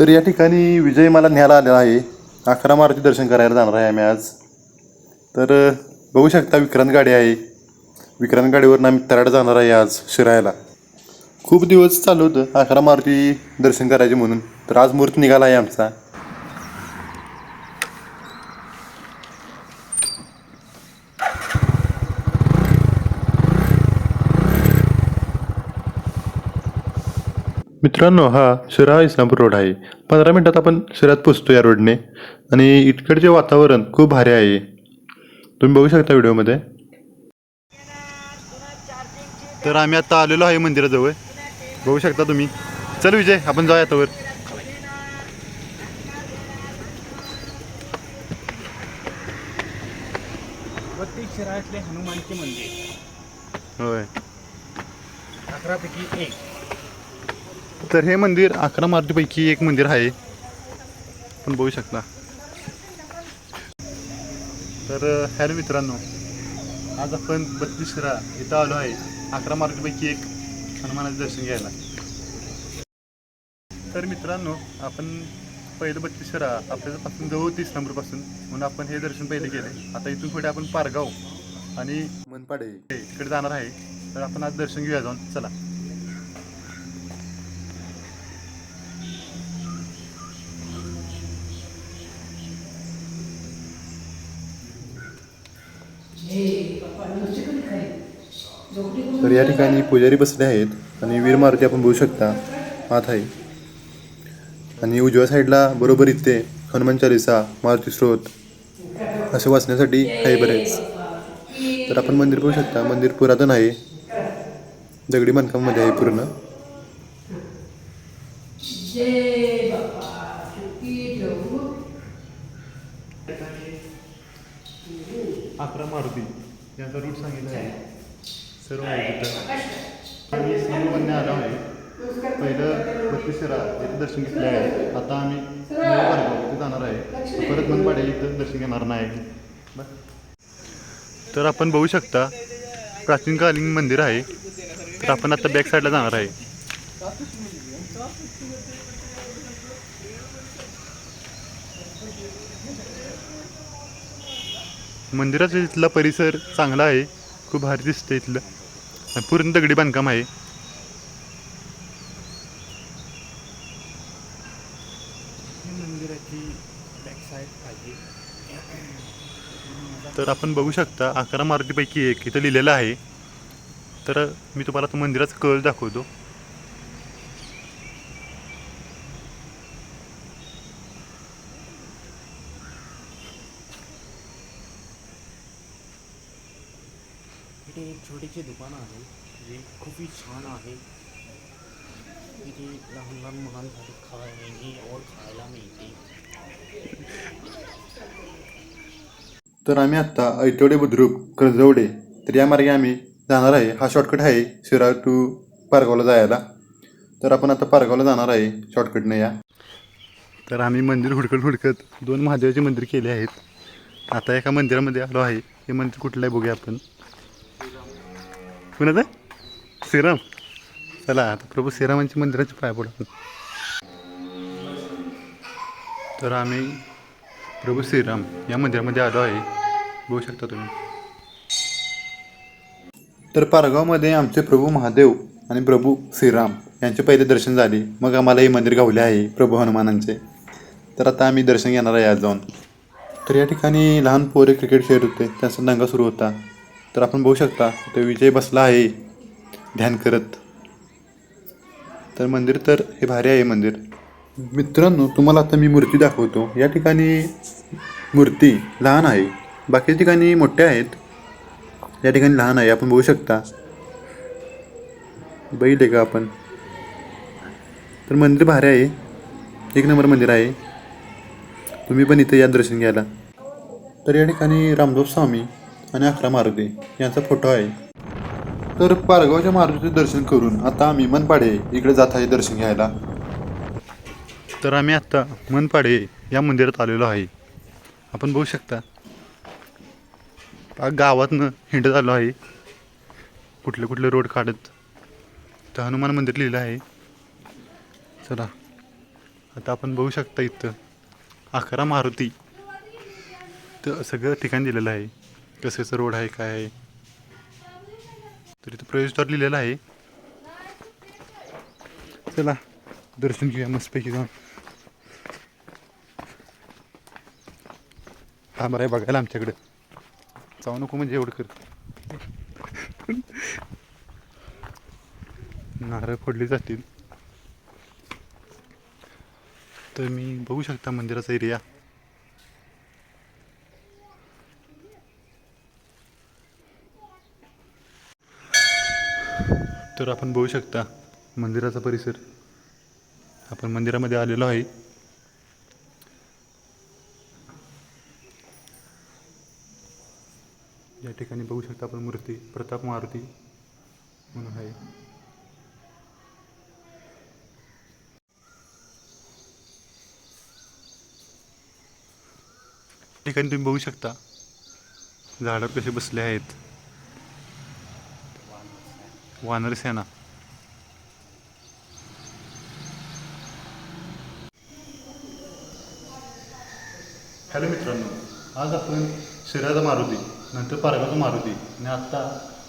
तर या ठिकाणी विजय मला न्यायला आलेला आहे. अकरा मारुती दर्शन करायला जाणार आहे आम्ही आज. तर बघू शकता विक्रांत गाडी आहे. विक्रांत गाडीवरून आम्ही तराड जाणार आहे आज शिरायला. खूप दिवस चालू होतं अकरा मारुती दर्शन करायचे म्हणून. तर आज मुहूर्त निघाला आहे आमचा. मित्रांनो हा शिरा इस्लामपूर रोड आहे. पंधरा मिनिटात आपण शिरात पोचतो या रोडने. आणि इकडचे वातावरण खूप भारी आहे. तुम्ही बघू शकता व्हिडिओमध्ये. तर आम्ही आता आलेलो आहे मंदिराजवळ. बघू शकता तुम्ही. चल विजय आपण जाऊया त्यावर बत्तीस शिराळ्यातले हनुमानचे मंदिर. होय. अकरापैकी एक. तर हे मंदिर अकरा मारुतीपैकी एक मंदिर आहे. आपण बघू शकता. तर हॅलो मित्रांनो आज आपण बत्तीस शिरा इथं आलो आहे. अकरा मारुतीपैकी एक हनुमानाचं दर्शन घ्यायला. तर मित्रांनो आपण पहिलं बत्तीस शिरा आपल्यापासून जवळ तीस नंबरपासून म्हणून आपण हे दर्शन पहिले केले. आता इथून पुढे आपण पारगाव आणि मनपाडे. तिकडे जाणार आहे. तर आपण आज दर्शन घेऊया जाऊन. चला. तर या ठिकाणी पुजारी बसले आहेत आणि वीर मारुती आपण बघू शकता आत आहे. आणि उजव्या साईडला बरोबर इथे हनुमान चालिसा मारुती स्रोत असे वाचण्यासाठी आहे बरेच तर आपण मंदिर बघू शकता मंदिर पुरातन आहे. दगडी बांधकामामध्ये आहे पूर्ण. अकरा मारुती. यांचा रूट सांगितलं आहे सर्व आहे तिथं आम्ही आलो आहे पहिलं बत्तीसरा इथं दर्शन घेतलं आहे आता आम्ही इथे जाणार आहे परत मनपाडे इथं दर्शन घेणार नाही. तर आपण बघू शकता प्राचीनकालीन मंदिर आहे तर आपण आता बॅक साईडला जाणार आहे मंदिराचा इथला परिसर चांगला आहे खूप भारी दिसतं इथलं. आणि पूर्ण दगडी बांधकाम आहे. तर आपण बघू शकता अकरा मारुतीपैकी एक इथं लिहिलेलं आहे. तर मी तुम्हाला तो मंदिराचा कळ दाखवतो. इथे दुकानं आहे जे खूपही छान आहे. इथे लहान लहान मुलांसाठी खाण्याची और खायला मिळते. तर आम्ही आत्ता ऐटवडे बुद्रुक कर्जवडे तर या मार्गे आम्ही जाणार आहे. हा शॉर्टकट आहे शिराळ टू पारगावला जायला. तर आपण आता पारगावला जाणार आहे शॉर्टकटने या. तर आम्ही मंदिर हुडकत हुडकत दोन महादेवाचे मंदिर केले आहेत. आता एका मंदिरामध्ये आलो आहे. हे मंदिर कुठलं आहे बघूया आपण. कुणाचं श्रीराम चला आता प्रभू श्रीरामांच्या मंदिराची पाय पडतो तर आम्ही प्रभू श्रीराम या मंदिरामध्ये आलो आहे. बघू शकता तुम्ही. तर पारगावमध्ये आमचे प्रभू महादेव आणि प्रभू श्रीराम यांचे पहिले दर्शन झाले. मग आम्हाला हे मंदिर गावले आहे प्रभू हनुमानांचे. तर आता आम्ही दर्शन घेणार आहे आज जाऊन. तर या ठिकाणी लहान पोरे क्रिकेट खेळत होते. त्यांचा दंगा सुरू होता. तर आपण बघू शकता तो विजय बसला आहे ध्यान करत. तर मंदिर तर हे भारी आहे मंदिर. मित्रांनो तुम्हाला आता मी मूर्ती दाखवतो. या ठिकाणी मूर्ती लहान आहे. बाकीच्या ठिकाणी मोठ्या आहेत. या ठिकाणी लहान आहे. आपण बघू शकता. बैल आहे का आपण? तर मंदिर भारी आहे. एक नंबर मंदिर आहे. तुम्ही पण इथे या दर्शन घ्यायला. तर या ठिकाणी रामदेव स्वामी आणि अकरा मारुती यांचा फोटो आहे. तर पारगावच्या मारुतीचे दर्शन करून आता आम्ही मनपाडे इकडे जात आहे दर्शन घ्यायला. तर आम्ही आत्ता मनपाडे या मंदिरात आलेलो आहे. आपण बघू शकता. गावातनं हिंडत आलो आहे. कुठले कुठले रोड काढत. तर हनुमान मंदिर लिहिलं आहे. चला. आता आपण बघू शकता इथं अकरा मारुती. तर सगळं ठिकाण दिलेलं आहे. कसेचं रोड आहे काय आहे? तर इथं प्रवेशद्वार लिहिलेलं आहे. चला दर्शन घेऊया मस्तपैकी जाऊन. हा बरं आहे बघायला आमच्याकडे. जाऊ नको म्हणजे एवढं कर. नारळ फोडले जातील. तर मी बघू शकता मंदिराचा एरिया. तर आपण बघू शकता मंदिराचा परिसर. आपण मंदिरामध्ये आलेलो आहे. या ठिकाणी बघू शकता आपण मूर्ती प्रताप मारुती म्हणून आहे. ठिकाणी तुम्ही बघू शकता झाडावर कसे बसले आहेत. वानर सेना. हॅलो मित्रांनो आज आपण शिराचा मारुती नंतर पारगाचा मारुती आणि आत्ता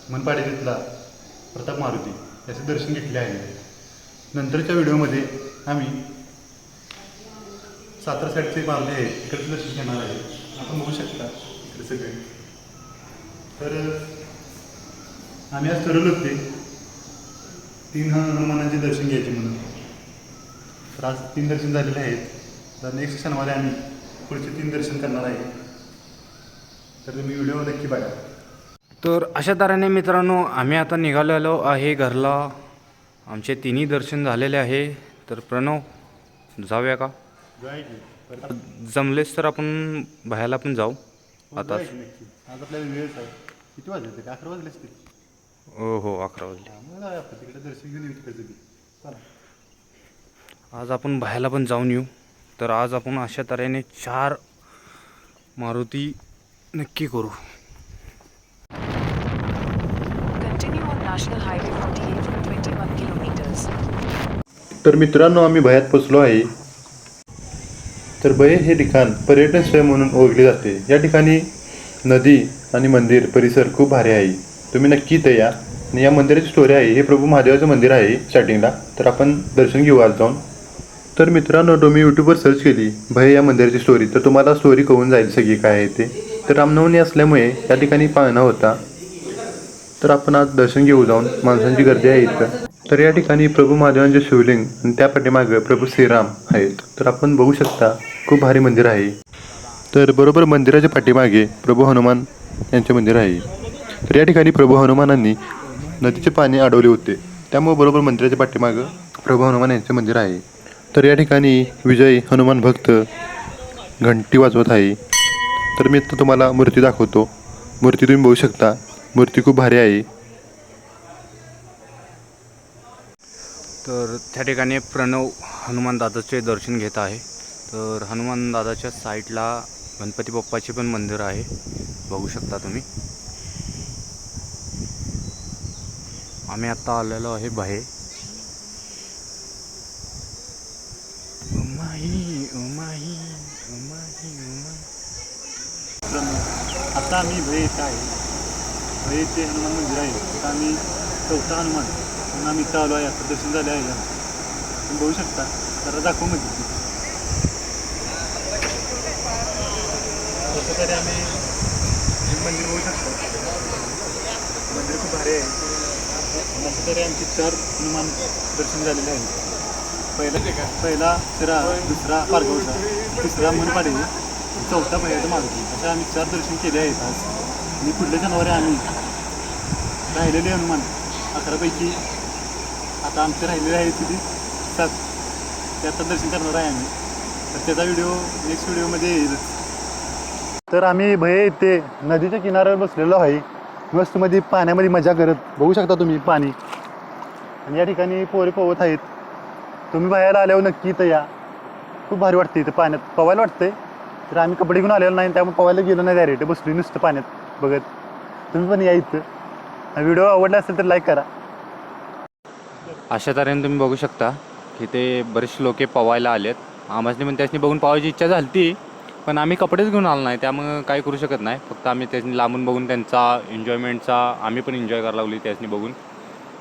मनपाडे तिथला प्रताप मारुती याचे दर्शन घेतले आहे. नंतरच्या व्हिडिओमध्ये आम्ही सातारा साईडचे मारुती आहे इकडचं दर्शन घेणार आहे. आपण बघू शकता इकडे सगळे. तर आम्ही आज ठरवलं होते तीन हनुमानांचे दर्शन घ्यायचे म्हणून. तर आज तीन दर्शन झालेले आहेत. तर नेक्स्ट शनिवारी आम्ही पुढचे तीन दर्शन करणार आहे. तर तुम्ही व्हिडिओ नक्की बघा. तर अशा तऱ्हेने मित्रांनो आम्ही आता निघालेलो आहे घरला. आमचे तिन्ही दर्शन झालेले आहे. तर प्रणव जाऊया का? जमलेच तर आपण बाहेरला पण जाऊ. आता की नक्की. आज आपल्याला वेळच आहे. किती वाजले ते अकरा वाजले असतील. हो हो अकरा वाजले. आज आपण बाहेरला पण जाऊन येऊ. तर आज आपण अशा तऱ्हेने चार मारुती नक्की करू. Continue on National Highway 48 for 21 kilometers. तर मित्रांनो आम्ही भयात पोचलो आहे. तर भय हे ठिकाण पर्यटन स्थळ म्हणून ओळखले जाते. या ठिकाणी नदी आणि मंदिर परिसर खूप भारी आहे. तुम्ही नक्की इथे या. आणि या मंदिराची स्टोरी आहे. हे प्रभू महादेवाचं मंदिर आहे स्टार्टिंगला तर आपण दर्शन घेऊ आज जाऊन. तर मित्रांनो तुम्ही यूट्यूबवर सर्च केली भय या मंदिराची स्टोरी तर तुम्हाला स्टोरी कळून जाईल सगळी काय आहे ते. तर रामनवमी असल्यामुळे या ठिकाणी पाळणा होता. तर आपण आज दर्शन घेऊ जाऊन. माणसांची गर्दी आहे इथं. तर या ठिकाणी प्रभू महादेवांचे शिवलिंग आणि त्या पाठीमागं प्रभू श्रीराम आहेत. तर आपण बघू शकता खूप भारी मंदिर आहे. तर बरोबर मंदिराच्या पाठीमागे प्रभू हनुमान यांचे मंदिर आहे. तर या ठिकाणी प्रभू हनुमानांनी नदीचे पाणी अडवले होते. त्यामुळे बरोबर मंदिराच्या पाठीमागं प्रभू हनुमान यांचे मंदिर आहे. तर या ठिकाणी विजय हनुमान भक्त घंटी वाजवत आहे. तर मी आता तुम्हाला मूर्ती दाखवतो. मूर्ती तुम्ही बघू शकता. मूर्ती खूप भारी आहे. तर त्या ठिकाणी प्रणव हनुमान दादाचे दर्शन घेत आहे. तर हनुमान दादाच्या साईडला गणपती बाप्पाचे पण मंदिर आहे. बघू शकता तुम्ही. आम्ही आत्ता आलेलो आहे बाहेर उमाही उमाही उमाही उमाही आता आम्ही भय येत आहे. भय ते हनुमान मंदिर आहे. आता आम्ही चौथा हनुमान. म्हणून आम्ही इथं आलो आहे. आता दर्शन झाले आहे. तुम्ही बघू शकता. तर दाखवू म्हणजे. तसं तरी आम्ही मंदिर बघू शकतो. मंदिर खूप भारी आहे. असं तरी आमचे चार हनुमान दर्शन झालेले आहे पहिला पहिला शिरा दुसरा पारगावचा. तिसरा मनपाडी चौथा पर्यंत मारुती. असे आम्ही चार दर्शन केले आहेत आज. आणि पुढल्या जनावरे आम्ही राहिलेले हनुमान. अकरापैकी आता आमचे राहिलेले आहेत तिथे सात. ते आता दर्शन करणार आहे आम्ही. तर त्याचा व्हिडिओ नेक्स्ट व्हिडिओमध्ये येईलच. तर आम्ही भय इथे नदीच्या किनाऱ्यावर बसलेलो आहे. मस्त मध्ये पाण्यामध्ये मजा करत. बघू शकता तुम्ही पाणी. आणि या ठिकाणी पोरे पोवत आहेत. तुम्ही बाहेर आल्यावर नक्की इथं या. खूप भारी वाटते इथं पाण्यात. पवायला वाटतंय तर आम्ही कपडे घेऊन आलेलो नाही त्यामुळे पवायला गेलो नाही डायरेक्ट बसली नुसतं पाण्यात बघत. तुम्ही पण या इथं. व्हिडिओ आवडला असेल तर लाईक करा. अशा तऱ्हेने तुम्ही बघू शकता की ते बरेचसे लोक पवायला आलेत. आम्हाला पण त्याच्यानी बघून पावायची इच्छा झाली ती पण आम्ही कपडेच घेऊन आलो नाही त्यामुळं काही करू शकत नाही. फक्त आम्ही त्याच्यानी लांबून बघून त्यांचा एन्जॉयमेंटचा आम्ही पण एन्जॉय करायला लागली त्याच्यानी बघून.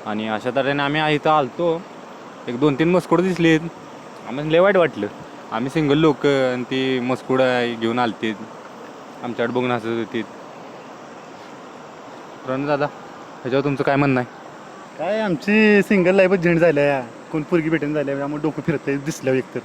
आणि अशा तऱ्हेने आम्ही इथं आलतो. एक दोन तीन मस्कुडं दिसली आम्हाला लय वाईट वाटलं. आम्ही सिंगल लोक आणि ती मस्कोड घेऊन आलती आमच्याकडे बघून हसत होती रण दादा ह्याच्यावर तुमचं काय म्हणणं आहे? काय आमची सिंगल लाईफच झेंड झाल्या. कोण पोरगी भेटेन झाल्या. त्यामुळे डोकं फिरत दिसलं एकतर.